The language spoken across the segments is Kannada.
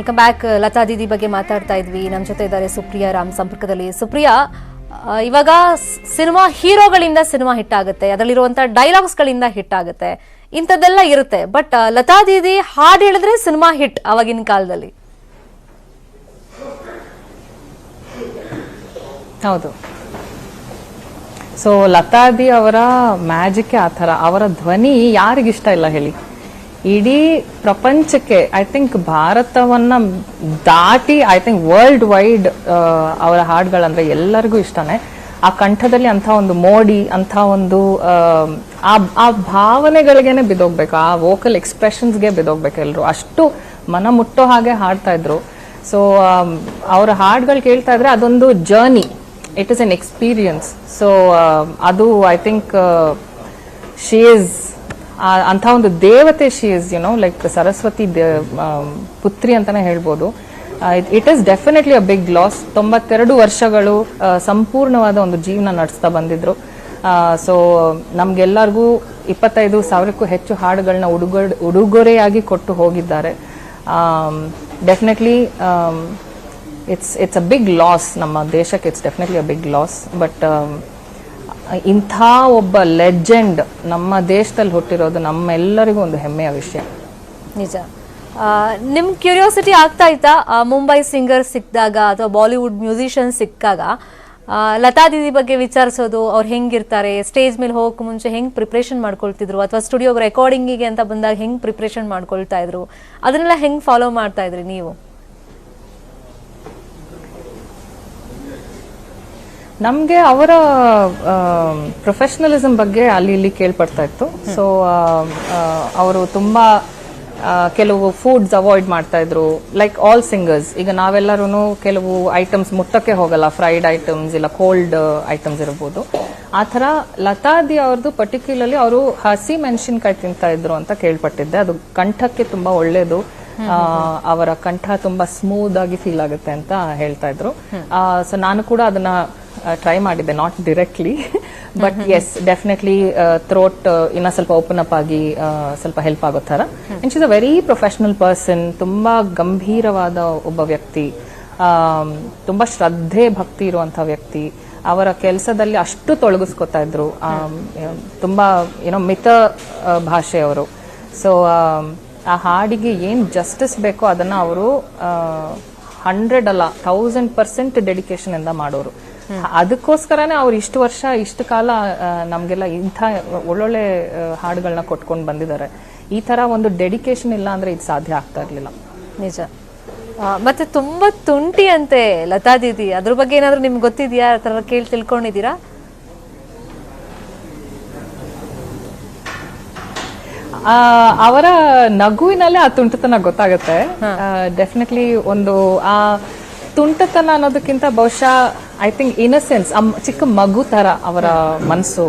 ವೆಲ್ಕಮ್ ಬ್ಯಾಕ್ ಲತಾ ದೀದಿ ಬಗ್ಗೆ ಮಾತಾಡ್ತಾ ಇದ್ವಿ. ನಮ್ಮ ಜೊತೆ ಇದ್ದಾರೆ ಸುಪ್ರಿಯಾ ರಾಮ್. ಸಂಪರ್ಕದಲ್ಲಿ ಸುಪ್ರಿಯಾ ಇವಾಗ ಸಿನಿಮಾ ಹೀರೋಗಳಿಂದ ಸಿನಿಮಾ ಹಿಟ್ ಆಗುತ್ತೆ. ಅದರಲ್ಲಿರುವಂತ ಡೈಲಾಗ್ಸ್ಗಳಿಂದ ಹಿಟ್ ಆಗುತ್ತೆ. ಇಂಥದ್ದೆಲ್ಲ ಇರುತ್ತೆ. ಬಟ್ ಲತಾ ದೀದಿ ಹಾಡು ಹೇಳಿದ್ರೆ ಸಿನಿಮಾ ಹಿಟ್ ಅವಾಗಿನ ಕಾಲದಲ್ಲಿ. ಹೌದು. ಸೊ ಲತಾದಿ ಅವರ ಮ್ಯಾಜಿಕ್ ಆ ಥರ, ಅವರ ಧ್ವನಿ ಯಾರಿಗಿಷ್ಟ ಇಲ್ಲ ಹೇಳಿ? ಇಡೀ ಪ್ರಪಂಚಕ್ಕೆ ಐ ಥಿಂಕ್ ಭಾರತವನ್ನ ದಾಟಿ ಐ ಥಿಂಕ್ ವರ್ಲ್ಡ್ ವೈಡ್ ಅವರ ಹಾಡುಗಳಂದ್ರೆ ಎಲ್ಲರಿಗೂ ಇಷ್ಟನೇ. ಆ ಕಂಠದಲ್ಲಿ ಅಂಥ ಒಂದು ಮೋಡಿ, ಅಂಥ ಒಂದು, ಆ ಭಾವನೆಗಳಿಗೇನೆ ಬಿದೋಗ್ಬೇಕು ಆ ವೋಕಲ್ ಎಕ್ಸ್ಪ್ರೆಷನ್ಸ್ಗೆ ಬಿದೋಗ್ಬೇಕು ಎಲ್ಲರೂ ಅಷ್ಟು ಮನ ಮುಟ್ಟೋ ಹಾಗೆ ಹಾಡ್ತಾ ಇದ್ರು. ಸೊ ಅವರ ಹಾಡುಗಳು ಕೇಳ್ತಾ ಇದ್ರೆ ಅದೊಂದು journey it is an experience so ಅದು ಐ ಥಿಂಕ್ ಶಿ ಇಸ್ ಅಂಥ ಒಂದು ದೇವತೆ she is you know like Saraswati ಪುತ್ರಿ ಅಂತಾನೆ ಹೇಳ್ಬೋದು. It is definitely a big loss ತೊಂಬತ್ತೆರಡು ವರ್ಷಗಳು ಸಂಪೂರ್ಣವಾದ ಒಂದು ಜೀವನ ನಡೆಸ್ತಾ ಬಂದಿದ್ರು. ಸೊ ನಮ್ಗೆಲ್ಲರಿಗೂ ಇಪ್ಪತ್ತೈದು ಸಾವಿರಕ್ಕೂ ಹೆಚ್ಚು ಹಾಡುಗಳನ್ನ ಉಡುಗೊರೆ, ಉಡುಗೊರೆಯಾಗಿ ಕೊಟ್ಟು ಹೋಗಿದ್ದಾರೆ. Definitely it's it's a big loss ನಮ್ಮ ದೇಶಕ್ಕೆ it's definitely a big loss but ಇಂಥ ಒಬ್ಬ ಲೆಜೆಂಡ್ ನಮ್ಮ ದೇಶದಲ್ಲಿ ಹುಟ್ಟಿರೋದು ನಮ್ಮೆಲ್ಲರಿಗೂ ಒಂದು ಹೆಮ್ಮೆಯ ವಿಷಯ. ನಿಜ. ನಿಮ್ ಕ್ಯೂರಿಯಾಸಿಟಿ ಆಗ್ತಾ ಇತ್ತಾ? ಮುಂಬೈ ಸಿಂಗರ್ ಸಿಕ್ಕಿದಾಗ ಅಥವಾ ಬಾಲಿವುಡ್ ಮ್ಯೂಸಿಷಿಯನ್ ಸಿಕ್ಕಾಗ ಲತಾ ದೀದಿ ಬಗ್ಗೆ ವಿಚಾರಿಸೋದು, ಅವ್ರು ಹೆಂಗಿರ್ತಾರೆ, ಸ್ಟೇಜ್ ಮೇಲೆ ಹೋಗಕ್ಕೆ ಮುಂಚೆ ಹೆಂಗೆ ಪ್ರಿಪ್ರೇಷನ್ ಮಾಡ್ಕೊಳ್ತಿದ್ರು, ಅಥವಾ ಸ್ಟುಡಿಯೋ ರೆಕಾರ್ಡಿಂಗಿಗೆ ಅಂತ ಬಂದಾಗ ಹೆಂಗೆ ಪ್ರಿಪ್ರೇಷನ್ ಮಾಡ್ಕೊಳ್ತಾ ಇದ್ರು, ಅದನ್ನೆಲ್ಲ ಹೆಂಗೆ ಫಾಲೋ ಮಾಡ್ತಾ ಇದ್ರಿ ನೀವು? ನಮಗೆ ಅವರ ಪ್ರೊಫೆಷನಲಿಸಮ್ ಬಗ್ಗೆ ಅಲ್ಲಿ ಇಲ್ಲಿ ಕೇಳ್ಪಡ್ತಾ ಇತ್ತು. ಸೊ ಅವರು ತುಂಬಾ ಕೆಲವು ಫುಡ್ಸ್ ಅವಾಯ್ಡ್ ಮಾಡ್ತಾ ಇದ್ರು. ಲೈಕ್ ಆಲ್ ಸಿಂಗರ್ಸ್ ಈಗ ನಾವೆಲ್ಲರೂ ಕೆಲವು ಐಟಮ್ಸ್ ಮುಟ್ಟಕ್ಕೆ ಹೋಗಲ್ಲ. ಫ್ರೈಡ್ ಐಟಮ್ಸ್ ಇಲ್ಲ ಕೋಲ್ಡ್ ಐಟಮ್ಸ್ ಇರ್ಬೋದು. ಆ ಥರ ಲತಾದಿ ಅವ್ರದ್ದು ಪರ್ಟಿಕ್ಯುಲರ್ಲಿ ಅವರು ಹಸಿ ಮೆಣಸಿನ್ಕಾಯಿ ತಿಂತಾ ಇದ್ರು ಅಂತ ಕೇಳ್ಪಟ್ಟಿದ್ದೆ. ಅದು ಕಂಠಕ್ಕೆ ತುಂಬಾ ಒಳ್ಳೇದು. ಅವರ ಕಂಠ ತುಂಬಾ ಸ್ಮೂತ್ ಆಗಿ ಫೀಲ್ ಆಗುತ್ತೆ ಅಂತ ಹೇಳ್ತಾ ಇದ್ರು. ಸೊ ನಾನು ಕೂಡ ಅದನ್ನ ಟ್ರೈ ಮಾಡಿದ್ದೆ not directly but yes definitely throat ಇನ್ನ ಸ್ವಲ್ಪ ಓಪನ್ ಅಪ್ ಆಗಿ ಸ್ವಲ್ಪ ಹೆಲ್ಪ್ ಆಗೋ ಥರ. And she's a very professional person ತುಂಬಾ ಗಂಭೀರವಾದ ಒಬ್ಬ ವ್ಯಕ್ತಿ. ತುಂಬಾ ಶ್ರದ್ಧೆ, ಭಕ್ತಿ ಇರುವಂತ ವ್ಯಕ್ತಿ. ಅವರ ಕೆಲಸದಲ್ಲಿ ಅಷ್ಟು ತೊಳಗಿಸ್ಕೊತಾ ಇದ್ರು. ತುಂಬಾ, ಏನೋ ಮಿತ ಭಾಷೆ ಅವರು. ಸೊ ಆ ಹಾಡಿಗೆ ಏನ್ ಜಸ್ಟಿಸ್ ಬೇಕೋ ಅದನ್ನ ಅವರು ಹಂಡ್ರೆಡ್ ಅಲ್ಲ ಥೌಸಂಡ್ ಪರ್ಸೆಂಟ್ ಡೆಡಿಕೇಶನ್ ಇಂದ ಮಾಡೋರು. ಅದಕ್ಕೋಸ್ಕರನೇ ಅವ್ರು ಇಷ್ಟು ವರ್ಷ ಇಷ್ಟು ಕಾಲ ನಮ್ಗೆಲ್ಲ ಇಂಥ ಒಳ್ಳೊಳ್ಳೆ ಹಾಡುಗಳನ್ನ ಕೊಟ್ಕೊಂಡು ಬಂದಿದ್ದಾರೆ. ಈ ತರ ಒಂದು ಡೆಡಿಕೇಶನ್ ಇಲ್ಲ ಅಂದ್ರೆ ಇದು ಸಾಧ್ಯ ಆಗ್ತಾ ಇರ್ಲಿಲ್ಲ. ನಿಜ. ಮತ್ತೆ ತುಂಬಾ ತುಂಟಿ ಅಂತೆ ಲತಾ ದೀದಿ. ಅದ್ರ ಬಗ್ಗೆ ಏನಾದ್ರು ನಿಮ್ಗೆ ಗೊತ್ತಿದ್ಯಾ? ಆ ತರ ಕೇಳಿ ತಿಳ್ಕೊಂಡಿದ್ದೀರಾ? ಅವರ ನಗುವಿನಲ್ಲೇ ಆ ತುಂಟತನ ಗೊತ್ತಾಗುತ್ತೆ. ಡೆಫಿನೆಟ್ಲಿ ಒಂದು ಆ ತುಂಟತನ ಅನ್ನೋದಕ್ಕಿಂತ ಬಹುಶಃ ಐ ಥಿಂಕ್ ಇನಸೆನ್ಸ್ ಚಿಕ್ಕ ಮಗು ತರ ಅವರ ಮನಸ್ಸು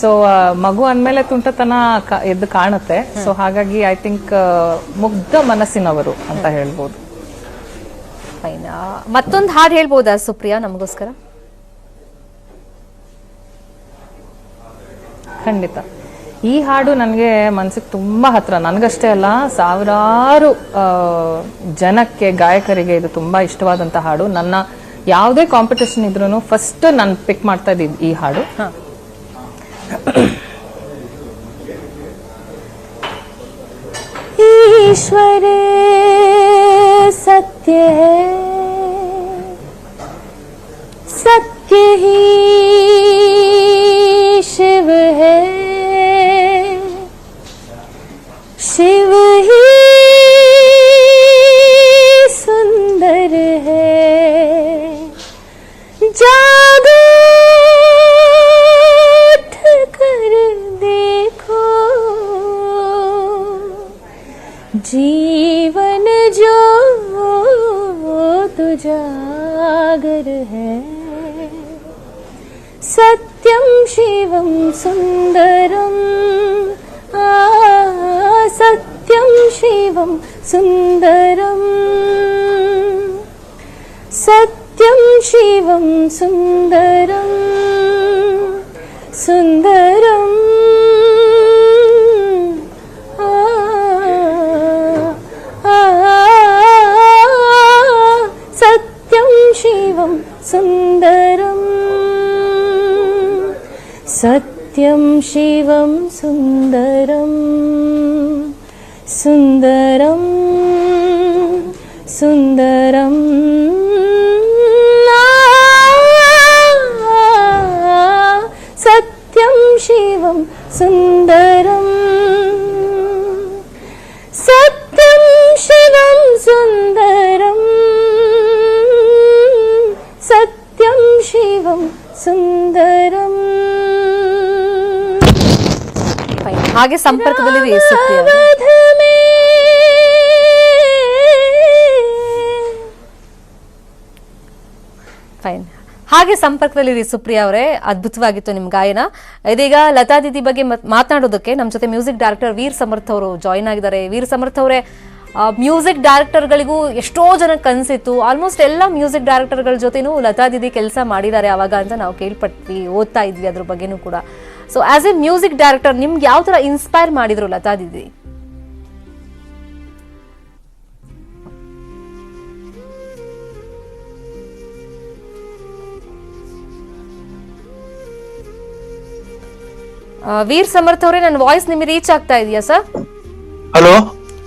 ಸೊ ಮಗು ಅಂದಮೇಲೆ ತುಂಟತನ ಎದ್ದು ಕಾಣುತ್ತೆ. ಸೊ ಹಾಗಾಗಿ ಐ ಥಿಂಕ್ ಮುಗ್ಧ ಮನಸ್ಸಿನವರು ಅಂತ ಹೇಳ್ಬೋದು. ಫೈನ್ ಮತ್ತೊಂದು ಹಾಡು ಹೇಳ್ಬೋದಾ ಸುಪ್ರಿಯಾ ನಮಗೋಸ್ಕರ? ಖಂಡಿತ. ಈ ಹಾಡು ನನಗೆ ಮನಸ್ಸಿಗೆ ತುಂಬ ಹತ್ರ. ನನಗಷ್ಟೇ ಅಲ್ಲ ಸಾವಿರಾರು ಜನಕ್ಕೆ ಗಾಯಕರಿಗೆ ಇದು ತುಂಬ ಇಷ್ಟವಾದಂಥ ಹಾಡು. ನನ್ನ ಯಾವುದೇ ಕಾಂಪಿಟೇಷನ್ ಇದ್ರೂ ಫಸ್ಟ್ ನಾನು ಪಿಕ್ ಮಾಡ್ತಾ ಇದ್ದಿದ್ದು ಈ ಹಾಡು. ಈಶ್ವರೇ ಸತ್ಯ ಸತ್ಯ ಹೀ സത്യം ശിവം സുന്ദരം. ആ സത്യം ശിവം സുന്ദരം. സത്യം ശിവം സുന്ദരം. സുന്ദരം സത്യം ശിവം സുന്ദരം. സുന്ദരം സുന്ദരം. സത്യം ശിവം സുന്ദരം. സത്യം ശിവം സുന്ദരം. സത്യം ശിവം സുന്ദരം. ಹಾಗೆ ಸಂಪರ್ಕದಲ್ಲಿ ಫೈನ್ ಹಾಗೆ ಸಂಪರ್ಕದಲ್ಲಿ ಸುಪ್ರಿಯಾ ಅವರೇ. ಅದ್ಭುತವಾಗಿತ್ತು ನಿಮ್ ಗಾಯನ. ಇದೀಗ ಲತಾ ದೀದಿ ಬಗ್ಗೆ ಮತ್- ಮಾತನಾಡೋದಕ್ಕೆ ನಮ್ಮ ಜೊತೆ ಮ್ಯೂಸಿಕ್ ಡೈರೆಕ್ಟರ್ ವೀರ್ ಸಮರ್ಥ ಅವರು ಜಾಯ್ನ್ ಆಗಿದ್ದಾರೆ. ವೀರ್ ಸಮರ್ಥ ಅವರೇ ಮ್ಯೂಸಿಕ್ ಡೈರೆಕ್ಟರ್ಗಳಿಗೂ ಎಷ್ಟೋ ಜನ ಕನ್ಸಿತ್ತು. ಆಲ್ಮೋಸ್ಟ್ ಎಲ್ಲ ಮ್ಯೂಸಿಕ್ ಡೈರೆಕ್ಟರ್ಗಳ ಜೊತೆನೂ ಲತಾ ದೀದಿ ಕೆಲಸ ಮಾಡಿದ್ದಾರೆ ಅವಾಗ ಅಂತ ನಾವು ಕೇಳ್ಪಟ್ವಿ, ಓದ್ತಾ ಇದ್ವಿ ಅದ್ರ ಬಗ್ಗೆನೂ ಕೂಡ. So as a music director ನಿಮ್ಗೆ ಯಾವ ತರ ಇನ್ಸ್ಪೈರ್ ಮಾಡಿದ್ರು ಲತಾ ದೀದಿ? ವೀರ್ ಸಮರ್ಥ ಅವರೇ, ನನ್ನ ವಾಯ್ಸ್ ನಿಮಗೆ ರೀಚ್ ಆಗ್ತಾ ಇದೆಯಾ ಸರ್ ಹಲೋ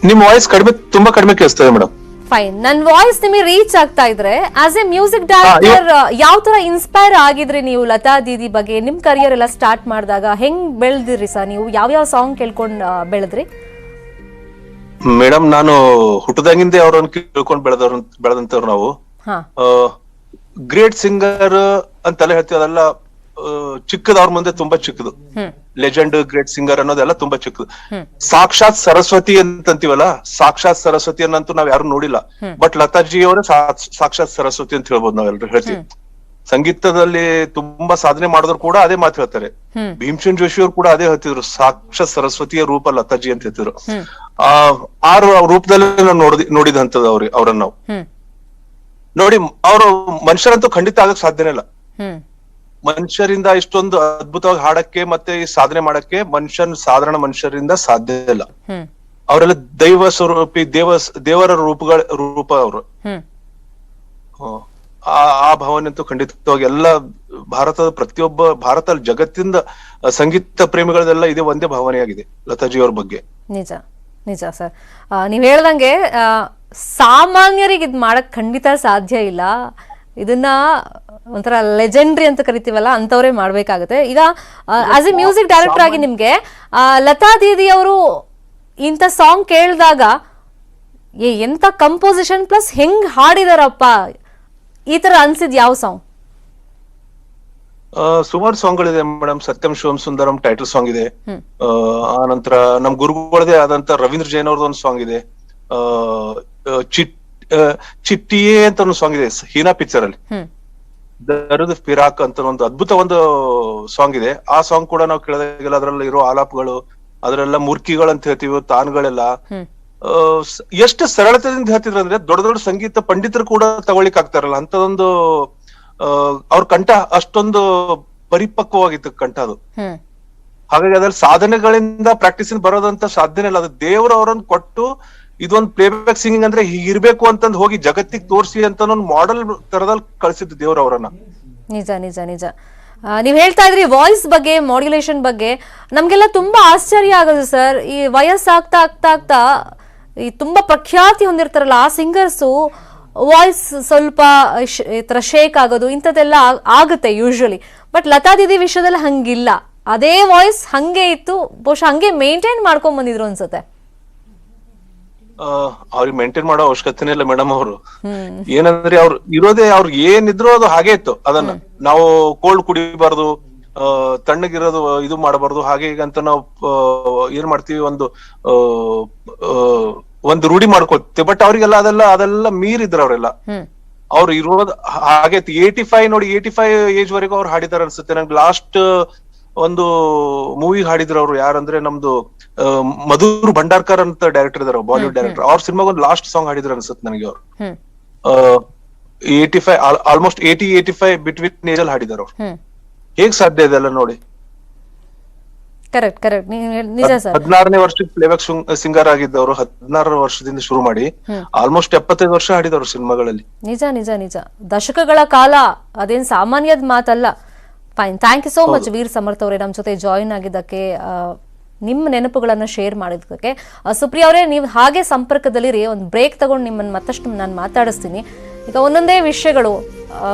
ನಿಮ್ ವಾಯ್ಸ್ ಕಡಿಮೆ, ತುಂಬಾ ಕಡಿಮೆ ಕೇಳಿಸ್ತದೆ ಮೇಡಮ್ ಫೈನ್ ನನ್ ವಾಯ್ಸ್ ನಿಮಗೆ ರೀಚ್ ಆಗ್ತಾ ಇದ್ರೆ ಆಸ್ ಎ ಮ್ಯೂಸಿಕ್ ಡೈರೆಕ್ಟರ್ ಯಾವ ತರ ಇನ್ಸ್ಪೈರ್ ಆಗಿದ್ರಿ ನೀವು ಲತಾ ದೀದಿ ಬಗ್ಗೆ? ನಿಮ್ ಕರಿಯರ್ ಎಲ್ಲ ಸ್ಟಾರ್ಟ್ ಮಾಡಿದಾಗ ಹೆಂಗ್ ಬೆಳೆದಿರಿ ಸರ್ ನೀವು? ಯಾವ ಯಾವ ಸಾಂಗ್ ಕೇಳ್ಕೊಂಡ್ ಬೆಳೆದ್ರಿ? ಮೇಡಮ್ ನಾನು ಹುಟ್ಟದಾಗಿಂದೇ ಅವ್ರನ್ನ ಕೇಳ್ಕೊಂಡ್ ಬೆಳೆದವ್ರ ಬೆಳೆದಂತವ್ರು ನಾವು. ಗ್ರೇಟ್ ಸಿಂಗರ್ ಅಂತೆಲ್ಲ ಹೇಳ್ತೀವಿ ಅದೆಲ್ಲ ಚಿಕ್ಕದು ಅವ್ರ ಮುಂದೆ ತುಂಬಾ ಚಿಕ್ಕದು. ಲೆಜೆಂಡ್ ಗ್ರೇಟ್ ಸಿಂಗರ್ ಅನ್ನೋದೆಲ್ಲ ತುಂಬಾ ಚಿಕ್ಕದು. ಸಾಕ್ಷಾತ್ ಸರಸ್ವತಿ ಅಂತಂತೀವಲ್ಲ ಸಾಕ್ಷಾತ್ ಸರಸ್ವತಿ ಅನ್ನಂತೂ ನಾವ್ ಯಾರು ನೋಡಿಲ್ಲ. ಬಟ್ ಲತಾಜಿ ಅವರೇ ಸಾಕ್ಷಾತ್ ಸರಸ್ವತಿ ಅಂತ ಹೇಳ್ಬೋದು ನಾವೆಲ್ಲರೂ ಹೇಳ್ತೀವಿ. ಸಂಗೀತದಲ್ಲಿ ತುಂಬಾ ಸಾಧನೆ ಮಾಡಿದ್ರು ಕೂಡ ಅದೇ ಮಾತು ಹೇಳ್ತಾರೆ. ಭೀಮ್ಸೇನ್ ಜೋಶಿ ಅವರು ಕೂಡ ಅದೇ ಹೇಳ್ತಿದ್ರು ಸಾಕ್ಷಾತ್ ಸರಸ್ವತಿಯ ರೂಪ ಲತಾಜಿ ಅಂತ ಹೇಳ್ತಿದ್ರು. ಆ ಆ ರೂ- ರೂಪದಲ್ಲಿ ನಾವು ನೋಡಿದ ನೋಡಿದಂತದ್ದು ಅವ್ರಿಗೆ ಅವ್ರನ್ನ ನಾವು. ನೋಡಿ ಅವರು ಮನುಷ್ಯರಂತೂ ಖಂಡಿತ ಆಗಕ್ ಸಾಧ್ಯನೇ ಇಲ್ಲ. ಮನುಷ್ಯರಿಂದ ಇಷ್ಟೊಂದು ಅದ್ಭುತವಾಗಿ ಹಾಡಕ್ಕೆ ಮತ್ತೆ ಈ ಸಾಧನೆ ಮಾಡಕ್ಕೆ ಮನುಷ್ಯನ್ ಸಾಧಾರಣ ಮನುಷ್ಯರಿಂದ ಸಾಧ್ಯ ಇಲ್ಲ. ಅವರೆಲ್ಲ ದೈವ ಸ್ವರೂಪಿ ದೇವ ದೇವರ ರೂಪಗಳ ರೂಪ ಅವರು. ಆ ಆ ಭಾವನೆ ಅಂತೂ ಖಂಡಿತವಾಗಿ ಎಲ್ಲ ಭಾರತದ ಪ್ರತಿಯೊಬ್ಬ ಭಾರತ ಜಗತ್ತಿಂದ ಸಂಗೀತ ಪ್ರೇಮಿಗಳದೆಲ್ಲ ಇದೇ ಒಂದೇ ಭಾವನೆಯಾಗಿದೆ ಲತಾಜಿ ಅವ್ರ ಬಗ್ಗೆ. ನಿಜ ನಿಜ ಸರ್. ನೀವ್ ಹೇಳ್ದಂಗೆ ಸಾಮಾನ್ಯರಿಗೆ ಇದ್ ಮಾಡಕ್ ಖಂಡಿತ ಸಾಧ್ಯ ಇಲ್ಲ. ಇದನ್ನ ಒಂಥರ ಲೆಜೆಂಡ್ರಿ ಅಂತ ಕರಿತೀವಲ್ಲ ಅಂತವ್ರೆ ಮಾಡ್ಬೇಕಾಗುತ್ತೆ. ಈಗ ಆಸ್ ಎ ಮ್ಯೂಸಿಕ್ ಡೈರೆಕ್ಟರ್ ಆಗಿ ನಿಮ್ಗೆ ಲತಾ ದೀದಿ ಅವರು ಇಂಥ ಸಾಂಗ್ ಕೇಳಿದಾಗ ಏ ಎಂತ ಕಂಪೋಸಿಷನ್ ಪ್ಲಸ್ ಹೆಂಗ್ ಹಾಡಿದಾರಪ್ಪ? ಈ ತರ ಅನ್ಸಿದ್ ಯಾವ ಸಾಂಗ್ ಆ, ಸಾಂಗ್ ಗಳಿದೆ ಮೇಡಮ್ ಸತ್ಯಂ ಶಿವಂ ಸುಂದರಂ ಟೈಟಲ್ ಸಾಂಗ್ ಇದೆ. ಆ, ನಂತರ ನಮ್ ಗುರುಗಳದೇ ಆದಂತ ರವೀಂದ್ರ ಜೈನ್ ಅವ್ರದ್ದು ಒಂದು ಸಾಂಗ್ ಇದೆ. ಚಿಟ್ ಚಿಟ್ಟಿಯೇ ಅಂತ ಒಂದು ಸಾಂಗ್ ಇದೆ ಹೀನಾ ಪಿಕ್ಚರ್ ಅಲ್ಲಿ. ದರದ ಫಿರಾಕ್ ಅಂತ ಒಂದು ಅದ್ಭುತ ಒಂದು ಸಾಂಗ್ ಇದೆ. ಆ ಸಾಂಗ್ ಕೂಡ ನಾವು ಕೇಳಿದಾಗೆಲ್ಲ ಅದ್ರಲ್ಲಿ ಇರೋ ಆಲಾಪಗಳು ಅದರೆಲ್ಲ ಮುರ್ಕಿಗಳು ಅಂತ ಹೇಳ್ತೀವಿ ತಾನ್ಗಳೆಲ್ಲ. ಎಷ್ಟು ಸರಳತೆಯಿಂದ ಹೇಳ್ತಿದ್ರು ಅಂದ್ರೆ ದೊಡ್ಡ ದೊಡ್ಡ ಸಂಗೀತ ಪಂಡಿತರು ಕೂಡ ತಗೊಳ್ಳಿಕ್ ಆಗ್ತಾರಲ್ಲ ಅಂತದೊಂದು ಅವ್ರ ಕಂಠ ಅಷ್ಟೊಂದು ಪರಿಪಕ್ವವಾಗಿತ್ತು ಕಂಠ ಅದು. ಹಾಗಾಗಿ ಅದ್ರಲ್ಲಿ ಸಾಧನೆಗಳಿಂದ ಪ್ರಾಕ್ಟೀಸ್ ಬರೋದಂತ ಸಾಧ್ಯನೇ ಇಲ್ಲ. ಅದು ದೇವ್ರು ಅವರನ್ನು ಕೊಟ್ಟು ಇದೊಂದು ಪ್ಲೇಬ್ಯಾಕ್ ಸಿಂಗಿಂಗ್ ಅಂದ್ರೆ ಹೀಗಿರ್ಬೇಕು ಅಂತಂದ್ ಹೋಗಿ ಜಗತ್ತಿಗೆ ತೋರಿಸಿ ಅಂತ ಒಂದು ಮಾಡೆಲ್ ತರದಲ್ಲಿ ಕಳಿಸಿದ್ದು ದೇವ್ರ ಅವರನ್ನ. ನಿಜ ನಿಜ ನಿಜ. ನೀವು ಹೇಳ್ತಾ ಇದ್ರಿ ವಾಯ್ಸ್ ಬಗ್ಗೆ ಮಾಡ್ಯುಲೇಷನ್ ಬಗ್ಗೆ. ನಮ್ಗೆಲ್ಲ ತುಂಬಾ ಆಶ್ಚರ್ಯ ಆಗೋದು ಸರ್ ಈ ವಯಸ್ಸಾಗ್ತಾ ಆಗ್ತಾ ಆಗ್ತಾ ಈ ತುಂಬಾ ಪ್ರಖ್ಯಾತಿ ಹೊಂದಿರ್ತಾರಲ್ಲ ಆ ಸಿಂಗರ್ಸು ವಾಯ್ಸ್ ಸ್ವಲ್ಪ ಈ ತರ ಶೇಕ್ ಆಗೋದು, ಇಂಥದ್ದೆಲ್ಲ ಆಗುತ್ತೆ ಯೂಶ್ವಲಿ ಬಟ್ ಲತಾ ದೀದಿ ವಿಷಯದಲ್ಲಿ ಹಂಗಿಲ್ಲ. ಅದೇ ವಾಯ್ಸ್ ಹಂಗೆ ಇತ್ತು, ಬಹುಶಃ ಹಂಗೆ ಮೇಂಟೈನ್ ಮಾಡ್ಕೊಂಡ್ ಬಂದಿದ್ರು ಅನ್ಸುತ್ತೆ. ಅವ್ರಿಗೆ ಮೇಂಟೈನ್ ಮಾಡೋ ಅವಶ್ಯಕತೆನೇ ಇಲ್ಲ ಮೇಡಮ್ ಅವರು. ಏನಂದ್ರೆ ಅವ್ರು ಇರೋದೇ ಅವ್ರಿಗೆ ಏನಿದ್ರು ಅದು ಹಾಗೆ ಇತ್ತು ಅದನ್ನ. ನಾವು ಕೋಲ್ಡ್ ಕುಡಿಬಾರ್ದು ತಣ್ಣಗಿರೋದು ಇದು ಮಾಡಬಾರ್ದು ಹಾಗೆ ಈಗಂತ ಅಂತ ನಾವು ಏನ್ ಮಾಡ್ತೀವಿ ಒಂದು ಒಂದು ರೂಢಿ ಮಾಡ್ಕೊಳ್ತೀವಿ. ಬಟ್ ಅವ್ರಿಗೆಲ್ಲ ಅದೆಲ್ಲ ಅದೆಲ್ಲ ಮೀರಿದ್ರು ಅವರೆಲ್ಲ. ಅವ್ರು ಇರೋದು ಹಾಗೆ ಏಟಿ ಫೈವ್ ನೋಡಿ ಏಟಿ ಫೈವ್ ಏಜ್ ವರೆಗೂ ಅವ್ರು ಹಾಡಿದಾರ ಅನ್ಸುತ್ತೆ. ನಂಗೆ ಲಾಸ್ಟ್ ಒಂದು ಮೂವಿ ಹಾಡಿದ್ರು ಅವರು ಯಾರಂದ್ರೆ ನಮ್ದು ಮಧುರ್ ಭಂಡಾರ್ಕರ್ ಅಂತ ಡೈರೆಕ್ಟರ್ ಇದಾರೆ ಬಾಲಿವುಡ್ ಡೈರೆಕ್ಟರ್ ಅವ್ರ ಸಿನಿಮಾಗೊಂದು ಲಾಸ್ಟ್ ಸಾಂಗ್ ಹಾಡಿದ್ರು ಅನ್ಸುತ್ತೆ ನನಗೆ ಅವ್ರು. Eighty five almost eighty eighty five between age ಅಲ್ಲಿ ಹಾಡಿದಾರೆ ಅವ್ರು. ಹೇಗ್ ಸಾಧ್ಯ ಇದೆಲ್ಲ ನೋಡಿ. ಕರೆಕ್ಟ್ ಕರೆಕ್ಟ್ ನಿಜ ಸರ್. ಹದಿನಾರನೇ ವರ್ಷಕ್ಕೆ ಪ್ಲೇಬ್ಯಾಕ್ ಸಿಂಗರ್ ಆಗಿದ್ದವರು ಹದಿನಾರು ವರ್ಷದಿಂದ ಶುರು ಮಾಡಿ ಆಲ್ಮೋಸ್ಟ್ ಎಪ್ಪತ್ತೈದು ವರ್ಷ ಹಾಡಿದವರು ಸಿನಿಮಾಗಳಲ್ಲಿ. ನಿಜ ನಿಜ ನಿಜ. ದಶಕಗಳ ಕಾಲ ಅದೇನ್ ಸಾಮಾನ್ಯದ ಮಾತಲ್ಲ. Fine thank you so much Veer Samarth ಅವರೇ. ನಮ್ಮ ಜೊತೆ ಜಾಯಿನ್ ಆಗಿದ್ದಕ್ಕೆ ನಿಮ್ಮ ನೆನಪುಗಳನ್ನು ಶೇರ್ ಮಾಡಿದ್ದಕ್ಕೆ. ಸುಪ್ರಿಯ ಅವರೇ ನೀವು ಹಾಗೆ ಸಂಪರ್ಕದಲ್ಲಿರಿ ಒಂದು ಬ್ರೇಕ್ ತಗೊಂಡು ನಿಮ್ಮನ್ನು ಮತ್ತಷ್ಟು ನಾನು ಮಾತಾಡಿಸ್ತೀನಿ. ಈಗ ಒಂದೊಂದೇ ವಿಷಯಗಳು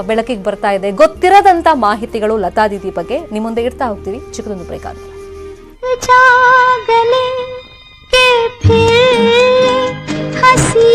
ಬೆಳಕಿಗೆ ಬರ್ತಾ ಇದೆ. ಗೊತ್ತಿರದಂತ ಮಾಹಿತಿಗಳು ಲತಾ ದೀದಿ ಬಗ್ಗೆ ನಿಮ್ಮ ಮುಂದೆ ಇಡ್ತಾ ಹೋಗ್ತೀವಿ. ಚಿಕ್ಕದೊಂದು ಬ್ರೇಕ್ ಆಗುತ್ತೆ हसी